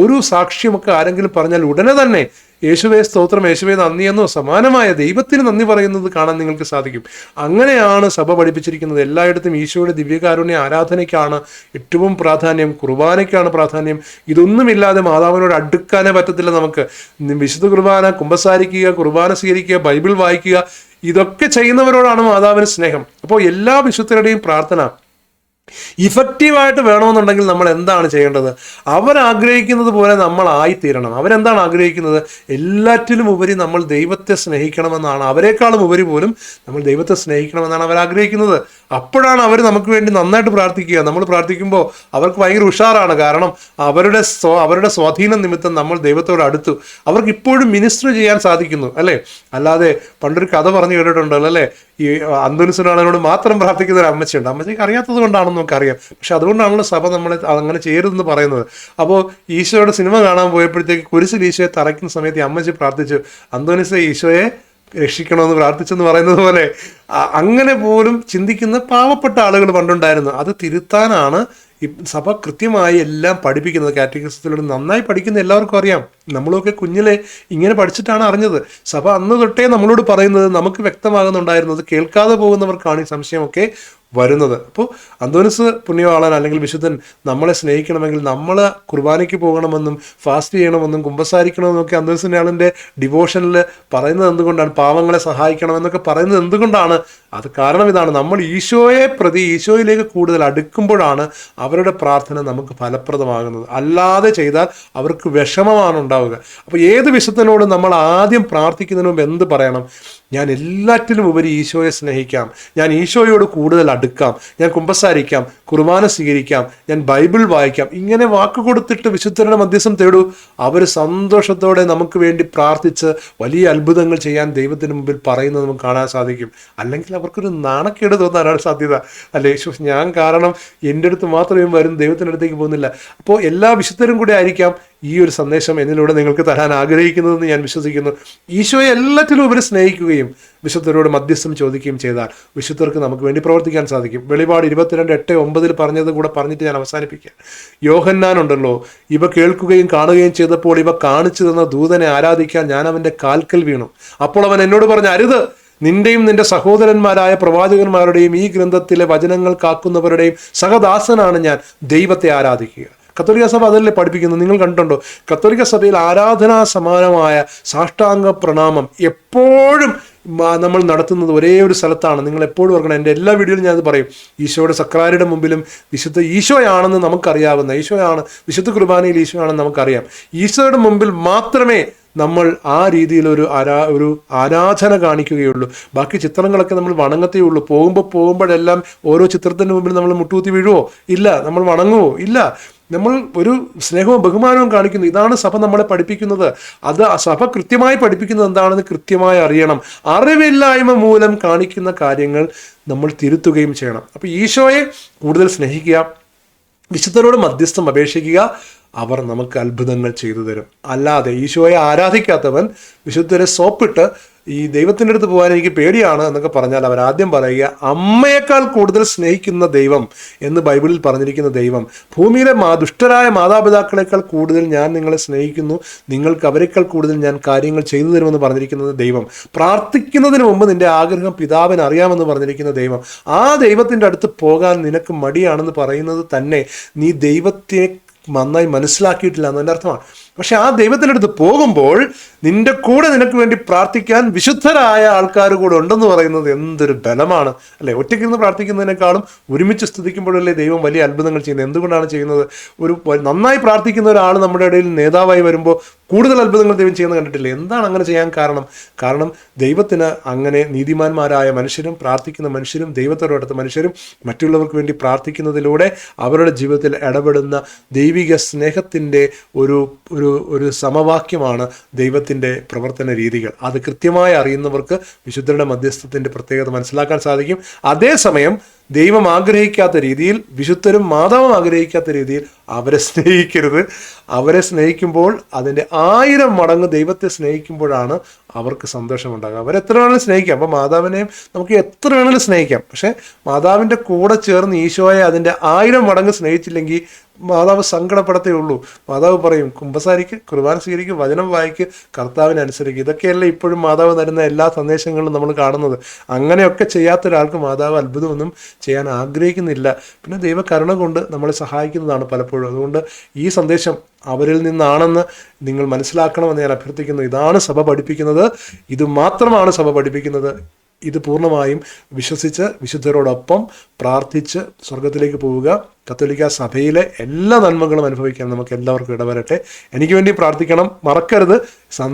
A: ഒരു സാക്ഷ്യമൊക്കെ ആരെങ്കിലും പറഞ്ഞാൽ ഉടനെ തന്നെ യേശുവേ സ്തോത്രം. യേശുവേ നന്ദിയെന്നോ സമാനമായ ദൈവത്തിന് നന്ദി പറയുന്നത് കാണാൻ നിങ്ങൾക്ക് സാധിക്കും. അങ്ങനെയാണ് സഭ പഠിപ്പിച്ചിരിക്കുന്നത്. എല്ലായിടത്തും ഈശോയുടെ ദിവ്യകാരുണ്യ ആരാധനയ്ക്കാണ് ഏറ്റവും പ്രാധാന്യം. കുർബാനയ്ക്കാണ് പ്രാധാന്യം. ഇതൊന്നുമില്ലാതെ മാതാവിനോട് അടുക്കാനേ പറ്റത്തില്ല നമുക്ക്. വിശുദ്ധ കുർബാന കുമ്പസാരിക്കുക കുർബാന സ്വീകരിക്കുക ബൈബിൾ വായിക്കുക ഇതൊക്കെ ചെയ്യുന്നവരോടാണ് മാതാവിന് സ്നേഹം. അപ്പോൾ എല്ലാ വിശുദ്ധരുടെയും പ്രാർത്ഥന ഇഫക്റ്റീവായിട്ട് വേണമെന്നുണ്ടെങ്കിൽ നമ്മൾ എന്താണ് ചെയ്യേണ്ടത്? അവർ ആഗ്രഹിക്കുന്നത് പോലെ നമ്മൾ ആയിത്തീരണം. അവരെന്താണ് ആഗ്രഹിക്കുന്നത്? എല്ലാറ്റിലും ഉപരി നമ്മൾ ദൈവത്തെ സ്നേഹിക്കണമെന്നാണ്. അവരെക്കാളും ഉപരി പോലും നമ്മൾ ദൈവത്തെ സ്നേഹിക്കണമെന്നാണ് അവർ ആഗ്രഹിക്കുന്നത്. അപ്പോഴാണ് അവർ നമുക്ക് വേണ്ടി നന്നായിട്ട് പ്രാർത്ഥിക്കുക. നമ്മൾ പ്രാർത്ഥിക്കുമ്പോൾ അവർക്ക് ഭയങ്കര ഉഷാറാണ്. കാരണം അവരുടെ സ്വ അവരുടെ സ്വാധീനം നിമിത്തം നമ്മൾ ദൈവത്തോട് അടുത്തു. അവർക്ക് ഇപ്പോഴും മിനിസ്റ്റർ ചെയ്യാൻ സാധിക്കുന്നു അല്ലേ? അല്ലാതെ പണ്ടൊരു കഥ പറഞ്ഞു കേട്ടിട്ടുണ്ടല്ലോ അല്ലേ? ഈ അന്തോനിസുനാളിനോട് മാത്രം പ്രാർത്ഥിക്കുന്ന ഒരു അമ്മച്ചിയുണ്ട്. അമ്മച്ചിക്ക് അറിയാത്തത് കൊണ്ടാണെന്ന് നമുക്കറിയാം. പക്ഷെ അതുകൊണ്ടാണല്ലോ സഭ നമ്മളെ അങ്ങനെ ചെയ്യരുതെന്ന് പറയുന്നത്. അപ്പോൾ ഈശോയുടെ സിനിമ കാണാൻ പോയപ്പോഴത്തേക്ക് കുരിശിൽ ഈശോയെ തറയ്ക്കുന്ന സമയത്ത് അമ്മച്ചി പ്രാർത്ഥിച്ചു അന്തോനിസ ഈശോയെ രക്ഷിക്കണമെന്ന് പ്രാർത്ഥിച്ചെന്ന് പറയുന്നത് പോലെ അങ്ങനെ പോലും ചിന്തിക്കുന്ന പാവപ്പെട്ട ആളുകൾ പണ്ടുണ്ടായിരുന്നു. അത് തിരുത്താനാണ് ഈ സഭ കൃത്യമായി എല്ലാം പഠിപ്പിക്കുന്നത്. കാറ്റഗറിസത്തിലൂടെ നന്നായി പഠിക്കുന്ന എല്ലാവർക്കും അറിയാം. നമ്മളൊക്കെ കുഞ്ഞിലെ ഇങ്ങനെ പഠിച്ചിട്ടാണ് അറിഞ്ഞത്. സഭ അന്ന് തൊട്ടേ നമ്മളോട് പറയുന്നത് നമുക്ക് വ്യക്തമാകുന്നുണ്ടായിരുന്നത് കേൾക്കാതെ പോകുന്നവർക്കാണ് ഈ സംശയമൊക്കെ വരുന്നത്. അപ്പോൾ അന്തോനിസ് പുണ്യവാളൻ അല്ലെങ്കിൽ വിശുദ്ധൻ നമ്മളെ സ്നേഹിക്കണമെങ്കിൽ നമ്മൾ കുർബാനയ്ക്ക് പോകണമെന്നും ഫാസ്റ്റ് ചെയ്യണമെന്നും കുമ്പസാരിക്കണമെന്നും ഒക്കെ അന്തോനിസിനാളിന്റെ ഡിവോഷനിൽ പറയുന്നത് എന്തുകൊണ്ടാണ്? പാവങ്ങളെ സഹായിക്കണമെന്നൊക്കെ പറയുന്നത് എന്തുകൊണ്ടാണ്? അത് കാരണം ഇതാണ്. നമ്മൾ ഈശോയെ പ്രതി ഈശോയിലേക്ക് കൂടുതൽ അടുക്കുമ്പോഴാണ് അവരുടെ പ്രാർത്ഥന നമുക്ക് ഫലപ്രദമാകുന്നത്. അല്ലാതെ ചെയ്താൽ അവർക്ക് വിഷമമാണ് ഉണ്ടാവുക. അപ്പോൾ ഏത് വിശുദ്ധനോട് നമ്മൾ ആദ്യം പ്രാർത്ഥിക്കുന്നതിന് മുമ്പ് എന്ത് പറയണം? ഞാൻ എല്ലാറ്റിലും ഉപരി ഈശോയെ സ്നേഹിക്കാം. ഞാൻ ഈശോയോട് കൂടുതൽ അടുക്കാം. ഞാൻ കുമ്പസാരിക്കാം കുർബാന സ്വീകരിക്കാം ഞാൻ ബൈബിൾ വായിക്കാം. ഇങ്ങനെ വാക്ക് കൊടുത്തിട്ട് വിശുദ്ധരുടെ മധ്യസ്ഥം തേടൂ. അവർ സന്തോഷത്തോടെ നമുക്ക് വേണ്ടി പ്രാർത്ഥിച്ച് വലിയ അത്ഭുതങ്ങൾ ചെയ്യാൻ ദൈവത്തിന് മുമ്പിൽ പറയുന്നത് നമുക്ക് കാണാൻ സാധിക്കും. അല്ലെങ്കിൽ അവർക്കൊരു നാണക്കേട് തോന്നാനാണ് സാധ്യത. അല്ലെ യേശു? ഞാൻ കാരണം എന്റെ അടുത്ത് മാത്രമേ വരും ദൈവത്തിന്റെ അടുത്തേക്ക് പോകുന്നില്ല. അപ്പോൾ എല്ലാ വിശുദ്ധരും കൂടെ ആയിരിക്കാം ഈ ഒരു സന്ദേശം എന്നിലൂടെ നിങ്ങൾക്ക് തരാൻ ആഗ്രഹിക്കുന്നതെന്ന് ഞാൻ വിശ്വസിക്കുന്നു. ഈശോയെ എല്ലാറ്റിലും ഉപരി സ്നേഹിക്കുകയും വിശുദ്ധരോട് മധ്യസ്ഥം ചോദിക്കുകയും ചെയ്താൽ വിശുദ്ധർക്ക് നമുക്ക് വേണ്ടി പ്രവർത്തിക്കാൻ സാധിക്കും. വെളിപാട് ഇരുപത്തിരണ്ട് എട്ട് ഒമ്പതിൽ പറഞ്ഞത് കൂടെ പറഞ്ഞിട്ട് ഞാൻ അവസാനിപ്പിക്കാം. യോഹന്നാനുണ്ടല്ലോ ഇവ കേൾക്കുകയും കാണുകയും ചെയ്തപ്പോൾ ഇവ കാണിച്ചു തന്ന ദൂതനെ ആരാധിക്കാൻ ഞാൻ അവന്റെ കാൽക്കൽ വീണു. അപ്പോൾ അവൻ എന്നോട് പറഞ്ഞു അരുത് നിന്റെയും നിന്റെ സഹോദരന്മാരായ പ്രവാചകന്മാരുടെയും ഈ ഗ്രന്ഥത്തിലെ വചനങ്ങൾ കാക്കുന്നവരുടെയും സഹദാസനാണ് ഞാൻ. ദൈവത്തെ ആരാധിക്കുക. കത്തോലിക്ക സഭ അതല്ലേ പഠിപ്പിക്കുന്നത്? നിങ്ങൾ കണ്ടുണ്ടോ കത്തോലിക്ക സഭയിൽ ആരാധനാ സമാനമായ സാഷ്ടാംഗ പ്രണാമം എപ്പോഴും നമ്മൾ നടത്തുന്നത് ഒരേ ഒരു സ്ഥലത്താണ്. നിങ്ങൾ എപ്പോഴും ഓർക്കണം എന്റെ എല്ലാ വീഡിയോയിലും ഞാനത് പറയും. ഈശോയുടെ സക്രാരിയുടെ മുമ്പിലും വിശുദ്ധ ഈശോയാണെന്ന് നമുക്കറിയാവുന്ന ഈശോയാണ് വിശുദ്ധ കുർബാനയിൽ ഈശോയാണെന്ന് നമുക്കറിയാം. ഈശോയുടെ മുമ്പിൽ മാത്രമേ നമ്മൾ ആ രീതിയിലൊരു ആരാ ഒരു ആരാധന കാണിക്കുകയുള്ളൂ. ബാക്കി ചിത്രങ്ങളൊക്കെ നമ്മൾ വണങ്ങത്തേ ഉള്ളൂ. പോകുമ്പോൾ പോകുമ്പോഴെല്ലാം ഓരോ ചിത്രത്തിന്റെ മുമ്പിൽ നമ്മൾ മുട്ടുകുത്തി വീഴുവോ? ഇല്ല. നമ്മൾ വണങ്ങുവോ? ഇല്ല. നമ്മൾ ഒരു സ്നേഹവും ബഹുമാനവും കാണിക്കുന്നു. ഇതാണ് സഭ നമ്മളെ പഠിപ്പിക്കുന്നത്. അത് സഭ കൃത്യമായി പഠിപ്പിക്കുന്നത് എന്താണെന്ന് കൃത്യമായി അറിയണം. അറിവില്ലായ്മ മൂലം കാണിക്കുന്ന കാര്യങ്ങൾ നമ്മൾ തിരുത്തുകയും ചെയ്യണം. അപ്പോൾ ഈശോയെ കൂടുതൽ സ്നേഹിക്കുക വിശുദ്ധരോട് മധ്യസ്ഥം അപേക്ഷിക്കുക അവർ നമുക്ക് അത്ഭുതങ്ങൾ ചെയ്തു തരും. അല്ലാതെ ഈശോയെ ആരാധിക്കാത്തവൻ വിശുദ്ധരെ സോപ്പിട്ട് ഈ ദൈവത്തിന്റെ അടുത്ത് പോകാൻ എനിക്ക് പേടിയാണ് എന്നൊക്കെ പറഞ്ഞാൽ അവർ ആദ്യം പറയുക അമ്മയേക്കാൾ കൂടുതൽ സ്നേഹിക്കുന്ന ദൈവം എന്ന് ബൈബിളിൽ പറഞ്ഞിരിക്കുന്ന ദൈവം ഭൂമിയിലെ മാ ദുഷ്ടരായ മാതാപിതാക്കളെക്കാൾ കൂടുതൽ ഞാൻ നിങ്ങളെ സ്നേഹിക്കുന്നു നിങ്ങൾക്ക് അവരെക്കാൾ കൂടുതൽ ഞാൻ കാര്യങ്ങൾ ചെയ്തു തരുമെന്ന് പറഞ്ഞിരിക്കുന്നത് ദൈവം പ്രാർത്ഥിക്കുന്നതിന് മുമ്പ് നിന്റെ ആഗ്രഹം പിതാവിന് അറിയാമെന്ന് പറഞ്ഞിരിക്കുന്ന ദൈവം ആ ദൈവത്തിന്റെ അടുത്ത് പോകാൻ നിനക്ക് മടിയാണെന്ന് പറയുന്നത് തന്നെ നീ ദൈവത്തെ നന്നായി മനസ്സിലാക്കിയിട്ടില്ല എന്നതിന്റെ അർത്ഥമാണ്. പക്ഷെ ആ ദൈവത്തിന്റെ അടുത്ത് പോകുമ്പോൾ നിന്റെ കൂടെ നിനക്ക് വേണ്ടി പ്രാർത്ഥിക്കാൻ വിശുദ്ധരായ ആൾക്കാർ കൂടെ ഉണ്ടെന്ന് പറയുന്നത് എന്തൊരു ബലമാണ്. അല്ലെ? ഒറ്റയ്ക്കിരുന്ന് പ്രാർത്ഥിക്കുന്നതിനേക്കാളും ഒരുമിച്ച് സ്തുതിക്കുമ്പോഴല്ലേ ദൈവം വലിയ അത്ഭുതങ്ങൾ ചെയ്യുന്നത്? എന്തുകൊണ്ടാണ് ചെയ്യുന്നത്? ഒരു നന്നായി പ്രാർത്ഥിക്കുന്ന ഒരാൾ നമ്മുടെ ഇടയിൽ നേതാവായി വരുമ്പോൾ കൂടുതൽ അത്ഭുതങ്ങൾ ദൈവം ചെയ്യുന്നത് കണ്ടിട്ടില്ല? എന്താണ് അങ്ങനെ ചെയ്യാൻ കാരണം? കാരണം ദൈവത്തിന് അങ്ങനെ നീതിമാന്മാരായ മനുഷ്യരും പ്രാർത്ഥിക്കുന്ന മനുഷ്യരും ദൈവത്തോടെ അടുത്ത മനുഷ്യരും മറ്റുള്ളവർക്ക് വേണ്ടി പ്രാർത്ഥിക്കുന്നതിലൂടെ അവരുടെ ജീവിതത്തിൽ ഇടപെടുന്ന ദൈവിക സ്നേഹത്തിന്റെ ഒരു ഒരു ഒരു ഒരു സമവാക്യമാണ് ദൈവത്തിന്റെ പ്രവർത്തന രീതികൾ. അത് കൃത്യമായി അറിയുന്നവർക്ക് വിശുദ്ധരുടെ മധ്യസ്ഥത്തിന്റെ പ്രത്യേകത മനസ്സിലാക്കാൻ സാധിക്കും. അതേസമയം ദൈവം ആഗ്രഹിക്കാത്ത രീതിയിൽ വിശുദ്ധരും മാതാവും ആഗ്രഹിക്കാത്ത രീതിയിൽ അവരെ സ്നേഹിക്കരുത്. അവരെ സ്നേഹിക്കുമ്പോൾ അതിന്റെ ആയിരം മടങ്ങ് ദൈവത്തെ സ്നേഹിക്കുമ്പോഴാണ് അവർക്ക് സന്തോഷമുണ്ടാകുക. അവരെത്ര വേണമെങ്കിലും സ്നേഹിക്കാം. അപ്പോൾ മാതാവിനെയും നമുക്ക് എത്ര വേണമെങ്കിലും സ്നേഹിക്കാം. പക്ഷേ മാതാവിന്റെ കൂടെ ചേർന്ന് ഈശോയെ അതിന്റെ ആയിരം മടങ്ങ് സ്നേഹിച്ചില്ലെങ്കിൽ മാതാവ് സങ്കടപ്പെടത്തേ ഉള്ളൂ. മാതാവ് പറയും കുമ്പസാരിക്ക് കുർബാന സ്വീകരിക്ക് വചനം വായിക്ക് കർത്താവിനെ അനുസരിക്കുക ഇതൊക്കെയല്ലേ ഇപ്പോഴും മാതാവ് തരുന്ന എല്ലാ സന്ദേശങ്ങളും നമ്മൾ കാണുന്നത്. അങ്ങനെയൊക്കെ ചെയ്യാത്ത ഒരാൾക്ക് മാതാവ് അത്ഭുതമൊന്നും ചെയ്യാൻ ആഗ്രഹിക്കുന്നില്ല. പിന്നെ ദൈവകരുണ കൊണ്ട് നമ്മളെ സഹായിക്കുന്നതാണ് പലപ്പോഴും. അതുകൊണ്ട് ഈ സന്ദേശം അവരിൽ നിന്നാണെന്ന് നിങ്ങൾ മനസ്സിലാക്കണമെന്ന് ഞാൻ അഭ്യർത്ഥിക്കുന്നു. ഇതാണ് സഭ പഠിപ്പിക്കുന്നത്. ഇത് മാത്രമാണ് സഭ പഠിപ്പിക്കുന്നത്. ഇത് പൂർണമായും വിശ്വസിച്ച് വിശുദ്ധരോടൊപ്പം പ്രാർത്ഥിച്ച് സ്വർഗത്തിലേക്ക് പോവുക. കത്തോലിക്ക സഭയിലെ എല്ലാ നന്മകളും അനുഭവിക്കാൻ നമുക്ക് എല്ലാവർക്കും ഇടവരട്ടെ. എനിക്ക് വേണ്ടി പ്രാർത്ഥിക്കണം. മറക്കരുത്.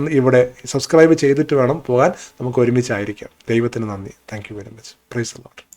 A: ഇവിടെ സബ്സ്ക്രൈബ് ചെയ്തിട്ട് വേണം പോകാൻ. നമുക്ക് ഒരുമിച്ചായിരിക്കാം. ദൈവത്തിന് നന്ദി. Thank you very much praise lord